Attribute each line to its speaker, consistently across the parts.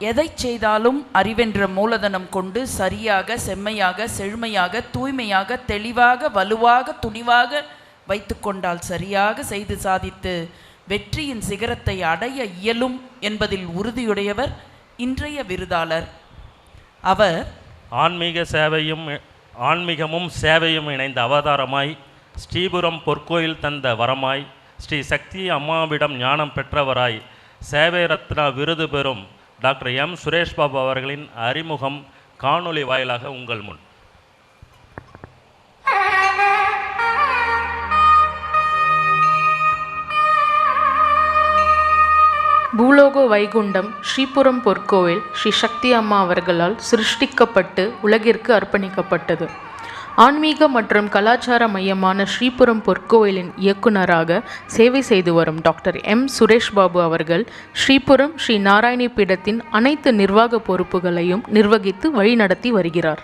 Speaker 1: எதைச் செய்தாலும் அறிவென்ற மூலதனம் கொண்டு சரியாக செம்மையாக செழுமையாக தூய்மையாக தெளிவாக வலுவாக துணிவாக வைத்து கொண்டால் சரியாக செய்து சாதித்து வெற்றியின் சிகரத்தை அடைய இயலும் என்பதில் உறுதியுடையவர் இன்றைய விருதாளர். அவர்
Speaker 2: ஆன்மீக சேவையும் ஆன்மீகமும் சேவையும் இணைந்த அவதாரமாய் ஸ்ரீபுரம் பொற்கோயில் தந்த வரமாய் ஸ்ரீ சக்தி அம்மாவிடம் ஞானம் பெற்றவராய் சேவை ரத்னா விருது பெறும் டாக்டர் எம். சுரேஷ் பாபு அவர்களின் அறிமுகம் காணொளி வாயிலாக உங்கள் முன்.
Speaker 3: பூலோக வைகுண்டம் ஸ்ரீபுரம் பொற்கோவில் ஸ்ரீ சக்தி அம்மா அவர்களால் சிருஷ்டிக்கப்பட்டு உலகிற்கு அர்ப்பணிக்கப்பட்டது. ஆன்மீக மற்றும் கலாச்சார மையமான ஸ்ரீபுரம் பொற்கோவிலின் இயக்குனராக சேவை செய்து வரும் டாக்டர் எம். சுரேஷ் பாபு அவர்கள் ஸ்ரீபுரம் ஸ்ரீ நாராயணி பீடத்தின் அனைத்து நிர்வாக பொறுப்புகளையும் நிர்வகித்து வழிநடத்தி வருகிறார்.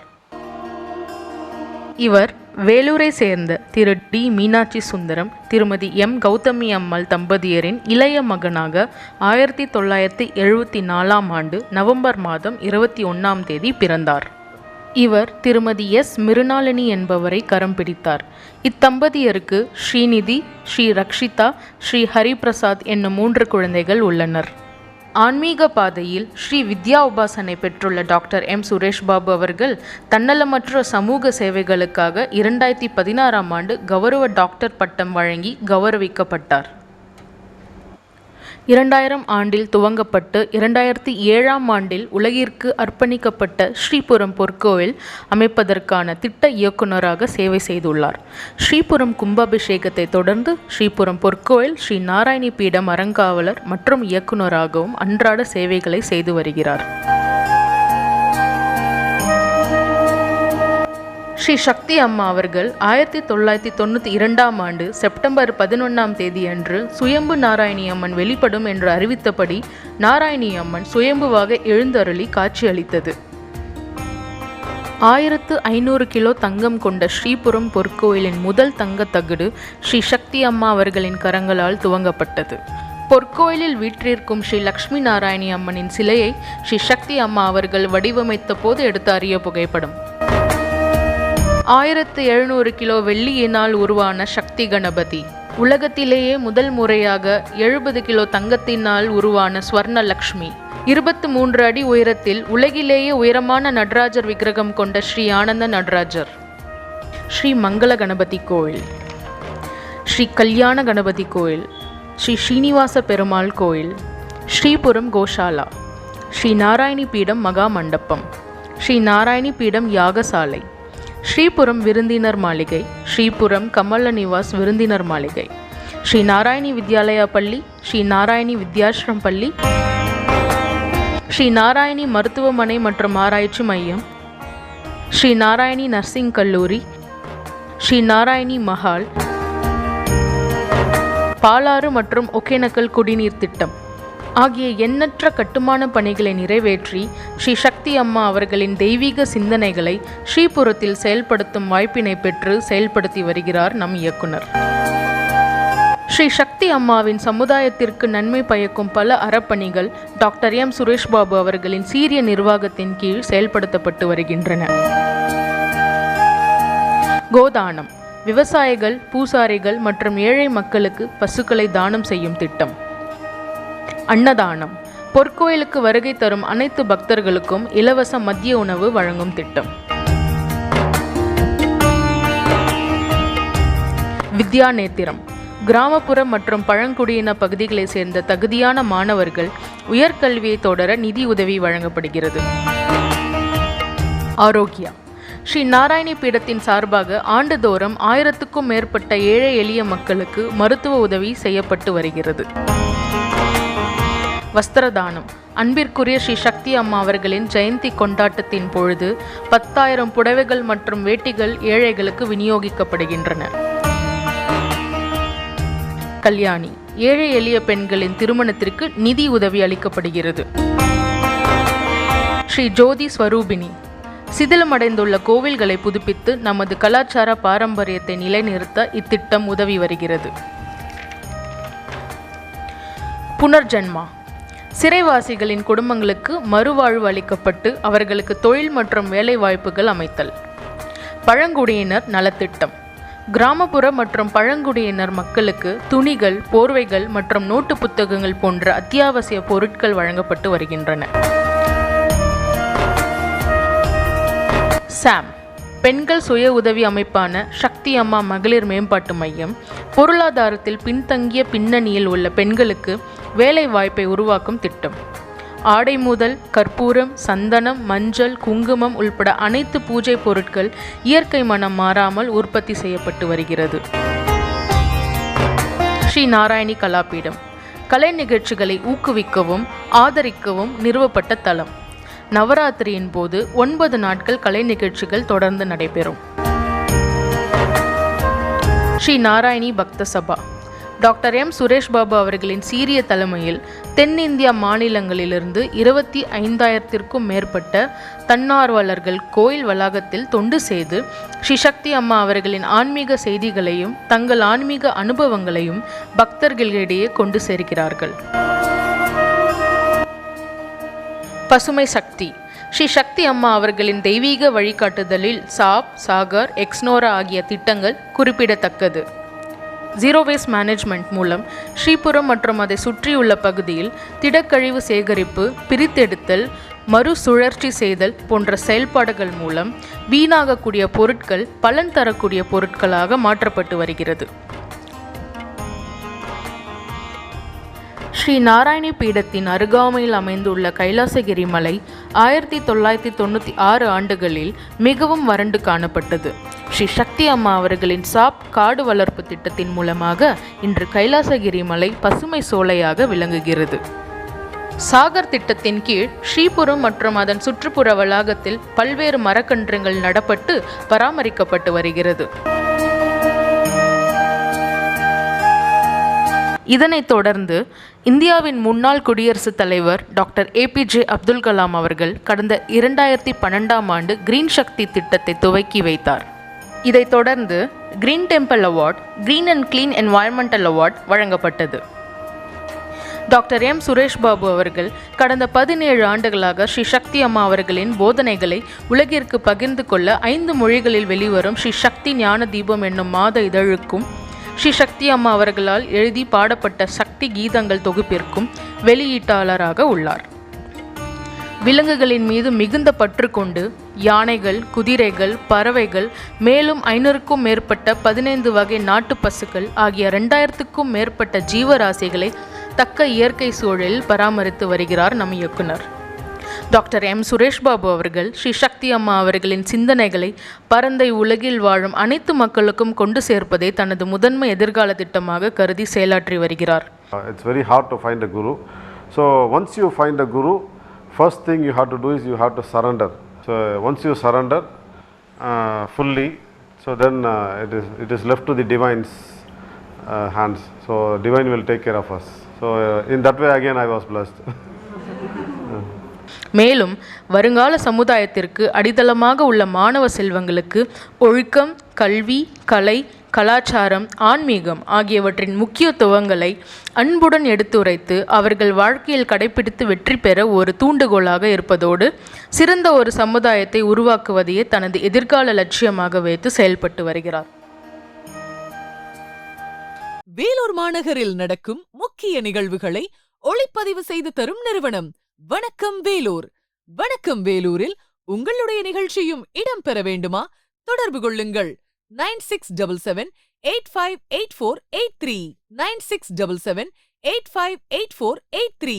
Speaker 3: இவர் வேலூரை சேர்ந்த திரு. டி. மீனாட்சி சுந்தரம் திருமதி எம். கௌதமி அம்மாள் தம்பதியரின் இளைய மகனாக ஆயிரத்தி தொள்ளாயிரத்தி எழுபத்தி நாலாம் ஆண்டு நவம்பர் மாதம் இருபத்தி ஒன்றாம் தேதி பிறந்தார். இவர் திருமதி எஸ். மிருணாளினி என்பவரை கரம் பிடித்தார். இத்தம்பதியருக்கு ஸ்ரீநிதி ஸ்ரீ ரக்ஷிதா ஸ்ரீ ஹரிபிரசாத் என்னும் மூன்று குழந்தைகள் உள்ளனர். ஆன்மீக பாதையில் ஸ்ரீ வித்யா உபாசனை பெற்றுள்ள டாக்டர் எம். சுரேஷ் பாபு அவர்கள் தன்னலமற்ற சமூக சேவைகளுக்காக இரண்டாயிரத்தி பதினாறாம் ஆண்டு கௌரவ டாக்டர் பட்டம் வழங்கி கௌரவிக்கப்பட்டார். இரண்டாயிரம் ஆண்டில் துவங்கப்பட்டு இரண்டாயிரத்தி ஏழாம் ஆண்டில் உலகிற்கு அர்ப்பணிக்கப்பட்ட ஸ்ரீபுரம் பொற்கோவில் அமைப்பதற்கான திட்ட இயக்குநராக சேவை செய்துள்ளார். ஸ்ரீபுரம் கும்பாபிஷேகத்தை தொடர்ந்து ஸ்ரீபுரம் பொற்கோவில் ஸ்ரீ நாராயணி பீடம் அறங்காவலர் மற்றும் இயக்குநராகவும் அன்றாட சேவைகளை செய்து வருகிறார். ஸ்ரீ சக்தி அம்மா அவர்கள் ஆயிரத்தி தொள்ளாயிரத்தி தொண்ணூற்றி இரண்டாம் ஆண்டு செப்டம்பர் பதினொன்றாம் தேதி அன்று சுயம்பு நாராயணி அம்மன் வெளிப்படும் என்று அறிவித்தபடி நாராயணி அம்மன் சுயம்புவாக எழுந்தருளி காட்சியளித்தது. ஆயிரத்து ஐநூறு கிலோ தங்கம் கொண்ட ஸ்ரீபுரம் பொற்கோயிலின் முதல் தங்கத் தகடு ஸ்ரீ சக்தி அம்மா அவர்களின் கரங்களால் துவங்கப்பட்டது. பொற்கோயிலில் வீற்றிருக்கும் ஸ்ரீ லக்ஷ்மி நாராயணி அம்மனின் சிலையை ஸ்ரீ சக்தி அம்மா அவர்கள் வடிவமைத்த போது எடுத்து அறிய புகைப்படம். ஆயிரத்து எழுநூறு கிலோ வெள்ளியினால் உருவான சக்தி கணபதி. உலகத்திலேயே முதல் முறையாக எழுபது கிலோ தங்கத்தினால் உருவான ஸ்வர்ண லக்ஷ்மி இருபத்து மூன்று அடி உயரத்தில் உலகிலேயே உயரமான நடராஜர் விக்கிரகம் கொண்ட ஸ்ரீ ஆனந்த நடராஜர். ஸ்ரீ மங்கள கணபதி கோயில். ஸ்ரீ கல்யாண கணபதி கோயில். ஸ்ரீ ஸ்ரீனிவாச பெருமாள் கோயில். ஸ்ரீபுரம் கோஷாலா. ஸ்ரீ நாராயணி பீடம் மகா மண்டபம். ஸ்ரீ நாராயணி பீடம் யாகசாலை. ஸ்ரீபுரம் விருந்தினர் மாளிகை ஸ்ரீபுரம் கமல நிவாஸ் விருந்தினர் மாளிகை ஸ்ரீ நாராயணி வித்யாலயா பள்ளி ஸ்ரீ நாராயணி வித்யாஸ்ரம் பள்ளி ஸ்ரீ நாராயணி மருத்துவமனை மற்றும் ஆராய்ச்சி மையம் ஸ்ரீ நாராயணி நர்சிங் கல்லூரி ஸ்ரீ நாராயணி மஹால் பாலாறு மற்றும் ஒகேனக்கல் குடிநீர் திட்டம். ஆகிய எண்ணற்ற கட்டுமான பணிகளை நிறைவேற்றி ஸ்ரீ சக்தி அம்மா அவர்களின் தெய்வீக சிந்தனைகளை ஸ்ரீபுரத்தில் செயல்படுத்தும் வாய்ப்பினை பெற்று செயல்படுத்தி வருகிறார் நம் இயக்குனர். ஸ்ரீ சக்தி அம்மாவின் சமுதாயத்திற்கு நன்மை பயக்கும் பல அறப்பணிகள் டாக்டர் எம். சுரேஷ் பாபு அவர்களின் சீரிய நிர்வாகத்தின் கீழ் செயல்படுத்தப்பட்டு வருகின்றன. கோதானம் விவசாயிகள் பூசாரிகள் மற்றும் ஏழை மக்களுக்கு பசுக்களை தானம் செய்யும் திட்டம். அன்னதானம். பொற்கோயிலுக்கு வருகை தரும் அனைத்து பக்தர்களுக்கும் இலவச மதிய உணவு வழங்கும் திட்டம். வித்யா நேத்திரம் கிராமப்புற மற்றும் பழங்குடியின பகுதிகளைச் சேர்ந்த தகுதியான மாணவர்கள் உயர்கல்வியை தொடர நிதி உதவி வழங்கப்படுகிறது. ஆரோக்கியா ஸ்ரீ நாராயணி பீடத்தின் சார்பாக ஆண்டுதோறும் ஆயிரத்துக்கும் மேற்பட்ட ஏழை எளிய மக்களுக்கு மருத்துவ உதவி செய்யப்பட்டு வருகிறது. வஸ்திரதானம். அன்பிற்குரிய ஸ்ரீ சக்தி அம்மா அவர்களின் ஜெயந்தி கொண்டாட்டத்தின் பொழுது பத்தாயிரம் புடவைகள் மற்றும் வேட்டிகள் ஏழைகளுக்கு விநியோகிக்கப்படுகின்றன. கல்யாணி ஏழை எளிய பெண்களின் திருமணத்திற்கு நிதி உதவி அளிக்கப்படுகிறது. ஸ்ரீ ஜோதி ஸ்வரூபிணி சிதிலமடைந்துள்ள கோவில்களை புதுப்பித்து நமது கலாச்சார பாரம்பரியத்தை நிலைநிறுத்த இத்திட்டம் உதவி வருகிறது. புனர்ஜென்மா சிறைவாசிகளின் குடும்பங்களுக்கு மறுவாழ்வு அளிக்கப்பட்டு அவர்களுக்கு தொழில் மற்றும் வேலை வாய்ப்புகள் அமைத்தல். பழங்குடியினர் நலத்திட்டம். கிராமப்புற மற்றும் பழங்குடியினர் மக்களுக்கு துணிகள் போர்வைகள் மற்றும் நோட்டு புத்தகங்கள் போன்ற அத்தியாவசிய பொருட்கள் வழங்கப்பட்டு வருகின்றன. சாம். பெண்கள் சுய உதவி அமைப்பான சக்தி அம்மா மகளிர் மேம்பாட்டு மையம் பொருளாதாரத்தில் பின்தங்கிய பின்னணியில் உள்ள பெண்களுக்கு வேலை வாய்ப்பை உருவாக்கும் திட்டம். ஆடை முதல் கற்பூரம் சந்தனம் மஞ்சள் குங்குமம் உள்பட அனைத்து பூஜை பொருட்கள் இயற்கை மனம் மாறாமல் உற்பத்தி செய்யப்பட்டு வருகிறது. ஸ்ரீ நாராயணி கலாபீடம். கலை நிகழ்ச்சிகளை ஊக்குவிக்கவும் ஆதரிக்கவும் நிறுவப்பட்ட தலம். நவராத்திரியின் போது ஒன்பது நாட்கள் கலை நிகழ்ச்சிகள் தொடர்ந்து நடைபெறும். ஸ்ரீ நாராயணி பக்த சபா. Doctor M. சுரேஷ் பாபு அவர்களின் சீரிய தலைமையில் தென்னிந்தியா மாநிலங்களிலிருந்து இருபத்தி ஐந்தாயிரத்திற்கும் மேற்பட்ட தன்னார்வலர்கள் கோயில் வளாகத்தில் தொண்டு செய்து ஸ்ரீ சக்தி அம்மா அவர்களின் ஆன்மீக செய்திகளையும் தங்கள் ஆன்மீக அனுபவங்களையும் பக்தர்களிடையே கொண்டு சேர்க்கிறார்கள். பசுமை சக்தி. ஸ்ரீ சக்தி அம்மா அவர்களின் தெய்வீக வழிகாட்டுதலில் சாப் சாகர் எக்ஸ்னோரா ஆகிய திட்டங்கள் குறிப்பிடத்தக்கது. ஜீரோ வேஸ்ட் மேனேஜ்மெண்ட் மூலம் ஸ்ரீபுரம் மற்றும் அதை சுற்றியுள்ள பகுதியில் திடக்கழிவு சேகரிப்பு பிரித்தெடுத்தல் மறுசுழற்சி செய்தல் போன்ற செயல்பாடுகள் மூலம் வீணாகக்கூடிய பொருட்கள் பலன் தரக்கூடிய பொருட்களாக மாற்றப்பட்டு வருகிறது. ஸ்ரீ நாராயணி பீடத்தின் அருகாமையில் அமைந்துள்ள கைலாசகிரி மலை ஆயிரத்தி தொள்ளாயிரத்தி தொண்ணூற்றி ஆறு ஆண்டுகளில் மிகவும் வறண்டு காணப்பட்டது. ஸ்ரீ சக்தி அம்மா அவர்களின் சாப் காடு வளர்ப்பு திட்டத்தின் மூலமாக இன்று கைலாசகிரி மலை பசுமை சோலையாக விளங்குகிறது. சாகர் திட்டத்தின் கீழ் ஸ்ரீபுரம் மற்றும் அதன் சுற்றுப்புற வளாகத்தில் பல்வேறு மரக்கன்றுகள் நடப்பட்டு பராமரிக்கப்பட்டு வருகிறது. இதனைத் தொடர்ந்து இந்தியாவின் முன்னாள் குடியரசுத் தலைவர் டாக்டர் ஏபிஜே அப்துல் கலாம் அவர்கள் கடந்த இரண்டாயிரத்தி பன்னெண்டாம் ஆண்டு கிரீன் சக்தி திட்டத்தை துவக்கி வைத்தார். இதைத் தொடர்ந்து green temple award green and clean environmental award வழங்கப்பட்டது. Doctor M. சுரேஷ் பாபு அவர்கள் கடந்த பதினேழு ஆண்டுகளாக ஸ்ரீ சக்தி அம்மா அவர்களின் போதனைகளை உலகிற்கு பகிர்ந்து கொள்ள ஐந்து மொழிகளில் வெளிவரும் ஸ்ரீ சக்தி ஞான தீபம் என்னும் மாத இதழுக்கும் ஸ்ரீ சக்தி அம்மா அவர்களால் எழுதி பாடப்பட்ட சக்தி கீதங்கள் தொகுப்பிற்கும் வெளியீட்டாளராக உள்ளார். விலங்குகளின் மீது மிகுந்த பற்று கொண்டு யானைகள் குதிரைகள் பறவைகள் மேலும் ஐநூறுக்கும் மேற்பட்ட பதினைந்து வகை நாட்டு பசுக்கள் ஆகிய ரெண்டாயிரத்துக்கும் மேற்பட்ட ஜீவராசிகளை தக்க இயற்கை சூழலில் பராமரித்து வருகிறார் நம் இயக்குனர். Doctor M. சுரேஷ் பாபு அவர்கள் ஸ்ரீ சக்தி அம்மா அவர்களின் சிந்தனைகளை பரந்தை உலகில் வாழும் அனைத்து மக்களுக்கும் கொண்டு சேர்ப்பதை தனது முதன்மை எதிர்கால திட்டமாக கருதி செயலாற்றி வருகிறார்.
Speaker 4: It's very hard to find a guru so once you find a guru first thing you have to do is you have to surrender so once you surrender fully so then it is it is left to the divine's hands so divine will take care of us so in that way again I was blessed
Speaker 3: மேலும் வருங்கால சமுதாயத்திற்கு அடித்தளமாக உள்ள மாணவ செல்வங்களுக்கு ஒழுக்கம் கல்வி கலை கலாச்சாரம் ஆன்மீகம் ஆகியவற்றின் முக்கியத்துவங்களை அன்புடன் எடுத்துரைத்து அவர்கள் வாழ்க்கையில் கடைபிடித்து வெற்றி பெற ஒரு தூண்டுகோலாக இருப்பதோடு சிறந்த ஒரு சமுதாயத்தை உருவாக்குவதையே தனது எதிர்கால லட்சியமாக வைத்து செயல்பட்டு வருகிறார்.
Speaker 5: வேலூர் மாநகரில் நடக்கும் முக்கிய நிகழ்வுகளை ஒளிப்பதிவு செய்து தரும் நிறுவனம் வணக்கம் வேலூர். வணக்கம் வேலூரில் உங்களுடைய நிகழ்ச்சியும் இடம்பெற வேண்டுமா? தொடர்பு கொள்ளுங்கள். nine six double seven eight five eight four eight three nine six double seven eight five eight four eight three